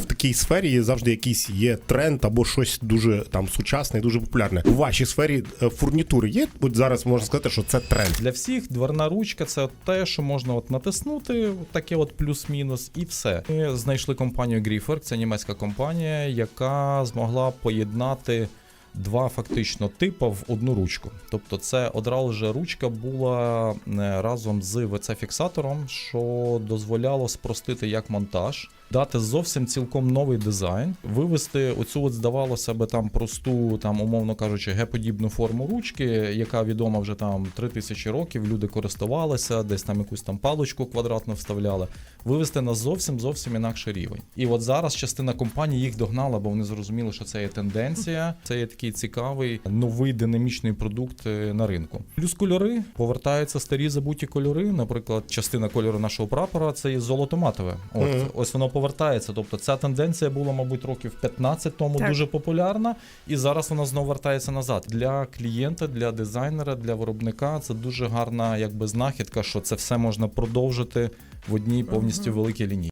в такій сфері завжди якийсь є тренд або щось дуже там сучасне і дуже популярне. У вашій сфері е, фурнітури є. От зараз можна сказати, що це тренд. Для всіх дверна ручка це те, що можна от натиснути, таке от плюс-мінус, і все. Ми знайшли компанію Griefer, це німецька компанія, яка змогла поєднати. Два фактично типи в одну ручку. Тобто, це одразу ручка була е, разом з ВЦ-фіксатором, що дозволяло спростити як монтаж, дати зовсім цілком новий дизайн, вивести оцю, от здавалося би, там просту, там, умовно кажучи, Г-подібну форму ручки, яка відома вже там 3000 років. Люди користувалися, десь там якусь там паличку квадратну вставляли. Вивести на зовсім зовсім інакший рівень. І от зараз частина компаній їх догнала, бо вони зрозуміли, що це є тенденція. Це є такий цікавий новий динамічний продукт е, на ринку. Плюс кольори повертаються старі забуті кольори. Наприклад, частина кольору нашого прапора це є золото-матове. От Мгм. ось воно повертається. Тобто ця тенденція була, мабуть, років 15 тому Так. дуже популярна, і зараз вона знову вертається назад. Для клієнта, для дизайнера, для виробника це дуже гарна якби знахідка, що це все можна продовжити в одній повністю великій лінії.